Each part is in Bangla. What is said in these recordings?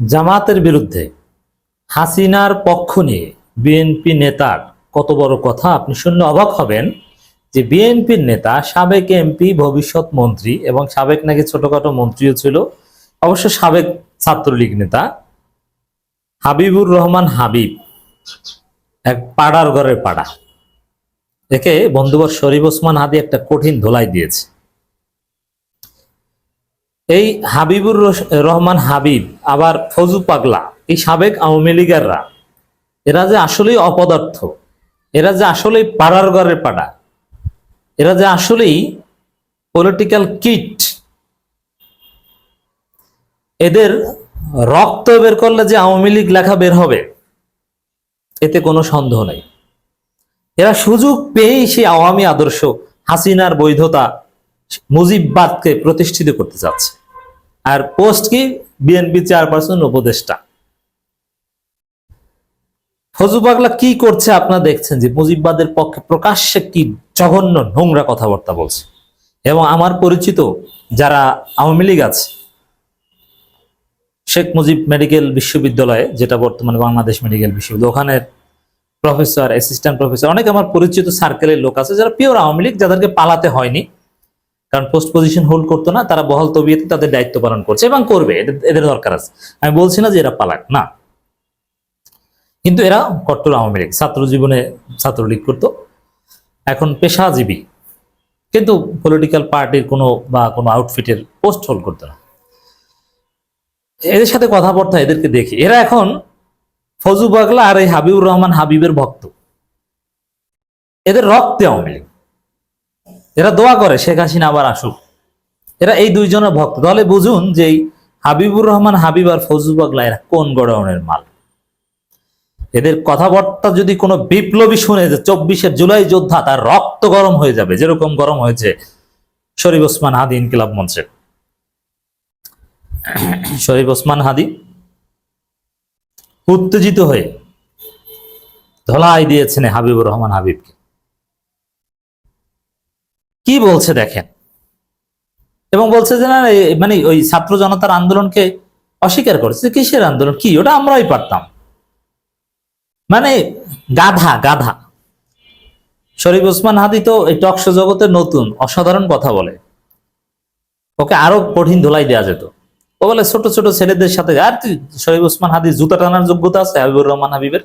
জামাতের বিরুদ্ধে হাসিনার পক্ষ নিয়ে বিএনপি নেতার কত বড় কথা, আপনি শুনলে অবাক হবেন যে বিএনপির নেতা, সাবেক এমপি, ভবিষ্যৎ মন্ত্রী এবং সাবেক নাকি ছোটখাটো মন্ত্রীও ছিল, অবশ্য সাবেক ছাত্রলীগ নেতা, হাবিবুর রহমান হাবিব, এক পাড়ার ঘরের পাড়া। একে বন্ধুবর শরীফ ওসমান হাদি একটা কঠিন ধোলাই দিয়েছে। এই হাবিবুর রহমান হাবিব, আবার ফজু পাগলা, এই সাবেক আওয়ামী লীগাররা, এরা যে আসলেই অপদার্থ, এরা যে আসলেই পাড়ার ঘরের পাড়া, এরা যে আসলেই পলিটিক্যাল কিট এদের রক্ত বের করলে যে আওয়ামী লীগ লেখা বের হবে, এতে কোনো সন্দেহ নেই। এরা সুযোগ পেয়েই সেই আওয়ামী আদর্শ হাসিনার বৈধতা মুজিববাদকে প্রতিষ্ঠিত করতে চাচ্ছে আর পোস্ট কি? বিএনপি চেয়ারপারসন উপদেষ্টা। ফজু পাগলা কি করছে আপনারা দেখছেন যে মুজিববাদের পক্ষে প্রকাশ্যে কি জঘন্য নোংরা কথাবার্তা বলছে। এবং আমার পরিচিত যারা আওয়ামী লীগ আছে, শেখ মুজিব মেডিকেল বিশ্ববিদ্যালয়ে, যেটা বর্তমানে বাংলাদেশ মেডিকেল বিশ্ববিদ্যালয়, ওখানের প্রফেসর অ্যাসিস্ট্যান্ট প্রফেসর অনেক আমার পরিচিত সার্কেলের লোক আছে যারা পিওর আওয়ামী লীগ, যাদেরকে পালাতে হয়নি। কারণ পোস্ট পজিশন হোল্ড করতো না, তারা বহাল তবিয়েতে তাদের দায়িত্ব পালন করছে এবং করবে, এদের দরকার আছে। আমি বলছি না যে এরা পালাক, না। কিন্তু এরা কট্টর আওয়ামী লীগ, ছাত্র জীবনে ছাত্রলীগ করতো, এখন পেশাজীবী। কিন্তু পলিটিক্যাল পার্টির কোনো বা কোনো আউটফিটের পোস্ট হোল্ড করতো না। এদের সাথে কথাবার্তা এদেরকে দেখি। এরা এখন ফজু বাগলা আর এই হাবিবুর রহমান হাবিবের ভক্ত। এদের রক্তে আওয়ামী লীগ। এরা দোয়া করে, শেখ হাসিনা আবার আসুক। এরা এই দুইজনের ভক্ত। তাহলে বুঝুন যে হাবিবুর রহমান, হাবিব আর ফজু বাগলা এরা কোন গোডাউনের মাল? এদের কথাবার্তা যদি কোনো বিপ্লবী শুনে যে চব্বিশের জুলাই যোদ্ধা তার রক্ত গরম হয়ে যাবে, যেরকম গরম হয়েছে শরীফ ওসমান হাদি ইনকিলাব মঞ্চে। শরীফ ওসমান হাদি উত্তেজিত হয়ে ধলাই দিয়েছেন হাবিবুর রহমান হাবিবকে। কি বলছে দেখেন? এবং বলছে যে, না মানে ওই ছাত্র জনতার আন্দোলনকে অস্বীকার করেছে। কিসের আন্দোলন? কি? ওটা আমরাই পারতাম। মানে গাধা গাধা। শরীফ ওসমান হাদি তো এই টকশো জগতের নতুন, অসাধারণ কথা বলে। ওকে আরও কঠিন ধোলাই দেওয়া যেত। ও বলে, ছোট ছোট ছেলেদের সাথে আর তুই, শরীফ ওসমান হাদি জুতা টানার যোগ্যতা আছে, হাবিবুর রহমান হাবিবের?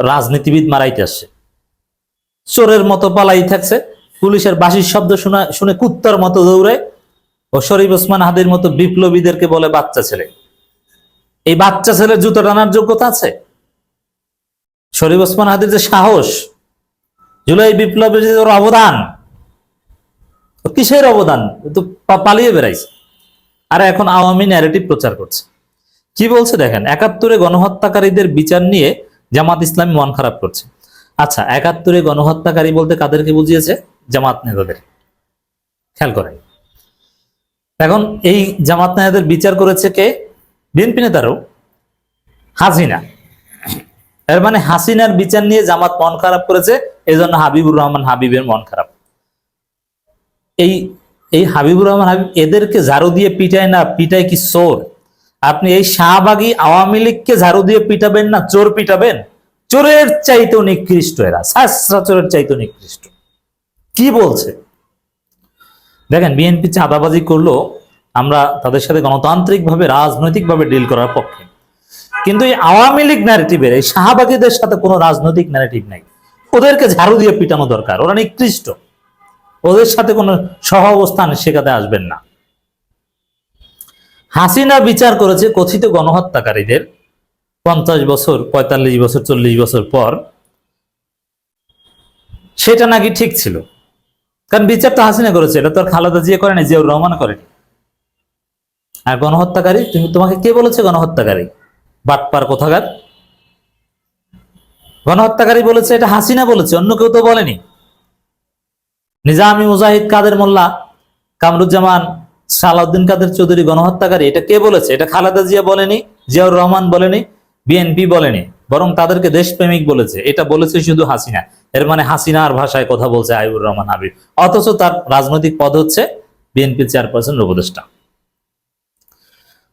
রাজনীতিবিদ মারাইতে আসছে। চোরের মতো পালাই থাকছে। পুলিশের বাঁশির শব্দ শোনা শুনে কুত্তার মতো দৌড়ায় ও শরীফ ওসমান হাদির মতো বিপ্লবীদেরকে বলে বাচ্চা ছেলে। এই বাচ্চা ছেলের জুতো টানার যোগ্যতা আছে? শরীফ ওসমান হাদির যে সাহস, জুলাই বিপ্লবের যে ওর অবদান কিসের অবদান? তো পালিয়ে বেড়াইছে। আর এখন আওয়ামী ন্যারেটিভ প্রচার করছে। কি বলছে দেখেন, একাত্তরে গণহত্যাকারীদের বিচার নিয়ে জামাত ইসলামী মন খারাপ করছে। আচ্ছা একাত্তরে গণহত্যাকারী বলতে কাদেরকে বুঝিয়েছে? জামাত নেতাদের। খেয়াল করেন। এখন এই জামাত নেতাদের বিচার করেছে কে? বিএনপি নেতারও। হাসিনা। এর মানে হাসিনার বিচার নিয়ে জামাত মন খারাপ করেছে এই জন্য হাবিবুর রহমান হাবিবের মন খারাপ। এই এই হাবিবুর রহমান হাবিব এদেরকে ঝাড়ু দিয়ে পিটায় না, পিটায় কি চোর? আপনি এই শাহবাগী আওয়ামী লীগকে ঝাড়ু দিয়ে পিটাবেন না, চোর পিটাবেন? চোরের চাইতেও নিকৃষ্ট এরা চোরের চাইতেও নিকৃষ্ট। কি বলছে? দেখেন, বিএনপি চাঁদাবাজি করল, আমরা তাদের সাথে গণতান্ত্রিকভাবে, রাজনৈতিকভাবে ডিল করার পক্ষে। কিন্তু এই আওয়ামী লীগ ন্যারেটিভের এই শাহবাগীদের সাথে কোনো রাজনৈতিক ন্যারেটিভ নাই। ওদেরকে ঝাড়ু দিয়ে পিটানো দরকার, ওরা নিকৃষ্ট। ওদের সাথে কোনো সহ অবস্থান শেখাতে আসবেন না। হাসিনা বিচার করেছে কথিত গণহত্যাকারীদের। পঞ্চাশ বছর, পঁয়তাল্লিশ বছর, চল্লিশ বছর পর, সেটা নাকি ঠিক ছিল? কারণ বিচার তো হাসিনা করেছে, এটা তো আর খালেদা জিয়া করেনি জিয়াউর রহমান করেনি আর গণহত্যাকারী, তুমি, তোমাকে কে বলেছে গণহত্যাকারী? বাটপার কোথাকার? গণহত্যাকারী বলেছে, এটা হাসিনা বলেছে, অন্য কেউ তো বলেনি। নিজামি মুজাহিদ কাদের মোল্লা, কামরুজ্জামান সালাউদ্দিন কাদের চৌধুরী গণহত্যাকারী, এটা কে বলেছে? এটা খালেদা জিয়া বলেনি, জিয়াউর রহমান বলেনি, বিএনপি বলেনি। বরং তাদেরকে দেশপ্রেমিক বলেছে। এটা বলেছে শুধু হাসিনা। এর মানে হাসিনার ভাষায় কথা বলছে আইবুর রহমান হাবিব। অথচ তার রাজনৈতিক পদ হচ্ছে বিএনপি চেয়ারপারসন উপদেষ্টা।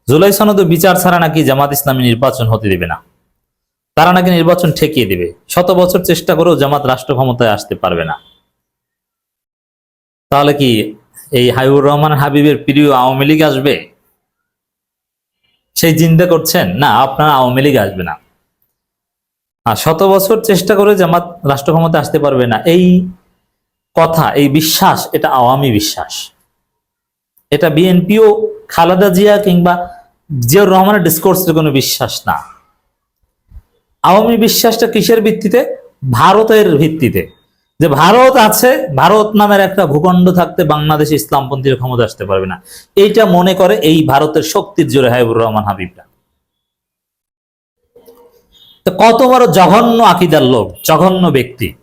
জুলাই সনদে বিচার ছাড়া নাকি জামাত ইসলামী নির্বাচন হতে দিবে না। তারা নাকি নির্বাচন ঠেকিয়ে দিবে। শত বছর চেষ্টা করেও জামাত রাষ্ট্র ক্ষমতায় আসতে পারবে না। তাহলে কি এই হাইবুর রহমান হাবিবের প্রিয় আওয়ামী লীগ আসবে? সেই চিন্তা করছেন? না, আপনারা আওয়ামী লীগ আসবে না। আর শত বছর চেষ্টা করে জামাত রাষ্ট্র ক্ষমতা আসতে পারবে না। এই কথা, এই বিশ্বাস, এটা আওয়ামী বিশ্বাস। এটা বিএনপিও, খালেদা জিয়া কিংবা জিয়াউর রহমানের ডিসকোর্সের কোনো বিশ্বাস না। আওয়ামী বিশ্বাসটা কিসের ভিত্তিতে? ভারতের ভিত্তিতে। যে ভারত আছে, ভারত নামের একটা ভূখণ্ড থাকতে বাংলাদেশ ইসলামপন্থীর ক্ষমতা আসতে পারবে না। এইটা মনে করে এই ভারতের শক্তির জোরে হাবিবুর রহমান হাবিবরা। তো কত বড় জঘন্য আকিদার লোক, জঘন্য ব্যক্তি।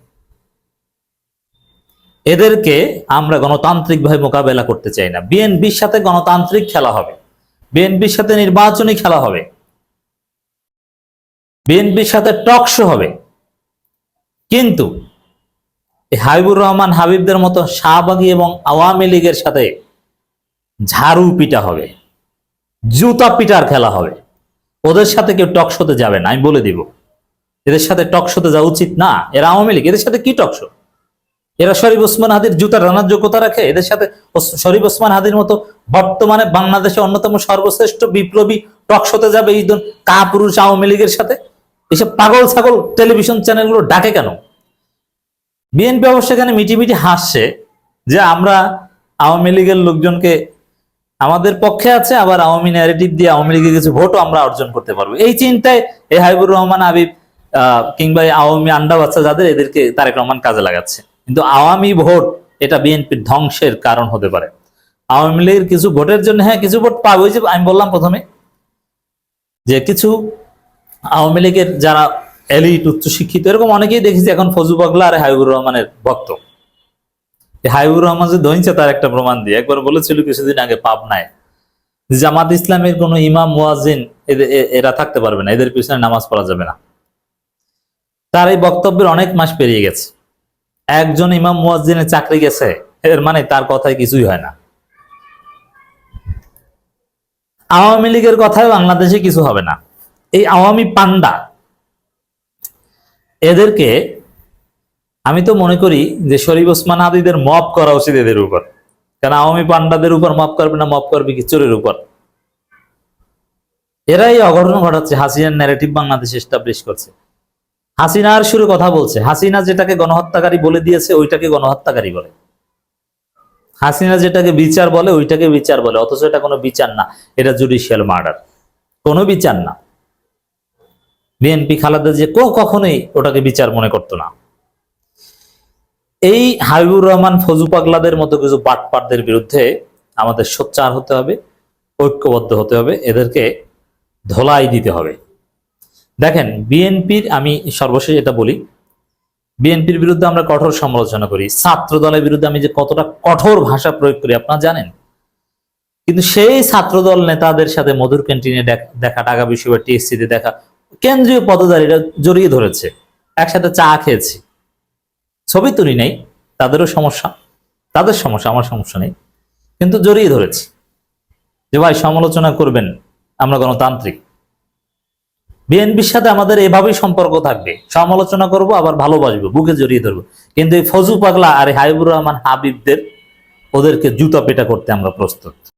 এদেরকে আমরা গণতান্ত্রিকভাবে মোকাবেলা করতে চাই না। বিএনপির সাথে গণতান্ত্রিক খেলা হবে। বিএনপির সাথে নির্বাচনী খেলা হবে। বিএনপির সাথে টকশো হবে। কিন্তু হাবিবুর রহমান হাবিবদের মতো শাহবাগী এবং আওয়ামী লীগের সাথে ঝাড়ু পিটা হবে। জুতা পিটার খেলা হবে। ওদের সাথে কেউ টকশোতে যাবে না, আমি বলে দিব। এদের সাথে টকশোতে যাওয়া উচিত না। এরা আওয়ামী লীগ, এদের সাথে কি টকশো এরা শরীফ ওসমান হাদির জুতার রানার যোগ্যতা রাখে? এদের সাথে শরীফ ওসমান হাদির মতো বর্তমানে বাংলাদেশে অন্যতম সর্বশ্রেষ্ঠ বিপ্লবী টকশোতে যাবে এই কাপুরুষ আওয়ামী লীগের সাথে? এসব পাগল ছাগল টেলিভিশন চ্যানেলগুলো ডাকে কেন? বিএনপি অবশ্য এখানে মিটি মিটি হাসছে যে আমরা আওয়ামী লীগের লোকজনকে আমাদের পক্ষে আছে, আবার আওয়ামী ন্যারেটিভ দিয়ে আওয়ামী লীগের কিছু ভোটও আমরা অর্জন করতে পারব। এই চিন্তায় এই হাবিবুর রহমান আবিব কিংবা আওয়ামী আন্ডা বাচ্চা যাদের, এদেরকে তারেক রহমান কাজে লাগাচ্ছে। কিন্তু আওয়ামী ভোট এটা বিএনপির ধ্বংসের কারণ হতে পারে। আওয়ামী লীগের কিছু ভোটের জন্য হ্যাঁ কিছু ভোট পাবে। ওই যে আমি বললাম প্রথমে, যে কিছু আওয়ামী লীগের যারা এলিট উচ্চশিক্ষিত, এরকম অনেকেই দেখেছি এখন ফজু পাগলা আর হাবিবুর রহমানের ভক্ত এই হাবিবুর রহমান যে দইছে তার একটা প্রমাণ দিয়ে একবার বলেছিল কিছুদিন আগে পাবনায় যে জামাত ইসলামের কোনো ইমাম, মুয়াজ্জিন এরা থাকতে পারবে না, এদের পিছনে নামাজ পড়া যাবে না। তার এই বক্তব্যের অনেক মাস পেরিয়ে গেছে। একজন ইমাম, মুয়াজ্জিনের চাকরি গেছে, এর মানে তার কথায় কিছুই হয় না। আওয়ামী লীগের কথায় বাংলাদেশে কিছু হবে না। এই আওয়ামী পান্ডা এদেরকে আমি তো মনে করি যে শরীফ ওসমান আদিদের মপ করা উচিত এদের উপর। কারণ আওয়ামী পান্ডাদের উপর মপ করবে না মপ করবে কি চোরের উপর? এরাই অঘটন ঘটাচ্ছে, হাসিনার ন্যারেটিভ বাংলাদেশ এস্টাবলিশ করছে। হাসিনার সুরে কথা বলছে। হাসিনা যেটাকে গণহত্যাকারী বলে দিয়েছে, ওইটাকে গণহত্যাকারী বলে। হাসিনা যেটাকে বিচার বলে, ওইটাকে বিচার বলে। অথচ এটা কোনো বিচার না, এটা জুডিশিয়াল মার্ডার কোনো বিচার না। বিএনপি খালেদা যে কখনোই ওটাকে বিচার মনে করতো না। এই হাবিবুর রহমান, ফজু পাগলাদের মতো কিছু বাটপাটদের বিরুদ্ধে আমাদের সোচ্চার হতে হবে, ঐক্যবদ্ধ হতে হবে, এদেরকে ধোলাই দিতে হবে। দেখেন, বিএনপির, আমি সর্বশেষ এটা বলি, বিএনপির বিরুদ্ধে আমরা কঠোর সমালোচনা করি ছাত্র দলের বিরুদ্ধে আমি যে কতটা কঠোর ভাষা প্রয়োগ করি, আপনারা জানেন? কিন্তু সেই ছাত্রদল নেতাদের সাথে মধুর ক্যান্টিনে দেখ- দেখা ঢাকা বিশ্ববিদ্যালয় টিএসসিতে দেখা, কেন্দ্রীয় পদধারীরা জড়িয়ে ধরেছে, একসাথে চা খেয়েছি। ছবি তুলি নেই, তাদেরও সমস্যা, তাদের সমস্যা, আমার সমস্যা নেই। কিন্তু জড়িয়ে ধরেছি যে, ভাই, সমালোচনা করবেন, আমরা গণতান্ত্রিক। বিএনপির সাথে আমাদের এভাবেই সম্পর্ক থাকবে। সমালোচনা করব, আবার ভালোবাসবো, বুকে জড়িয়ে ধরবো। কিন্তু এই ফজু পাগলা আর হাইবুর রহমান হাবিবদের, ওদেরকে জুতা পেটা করতে আমরা প্রস্তুত।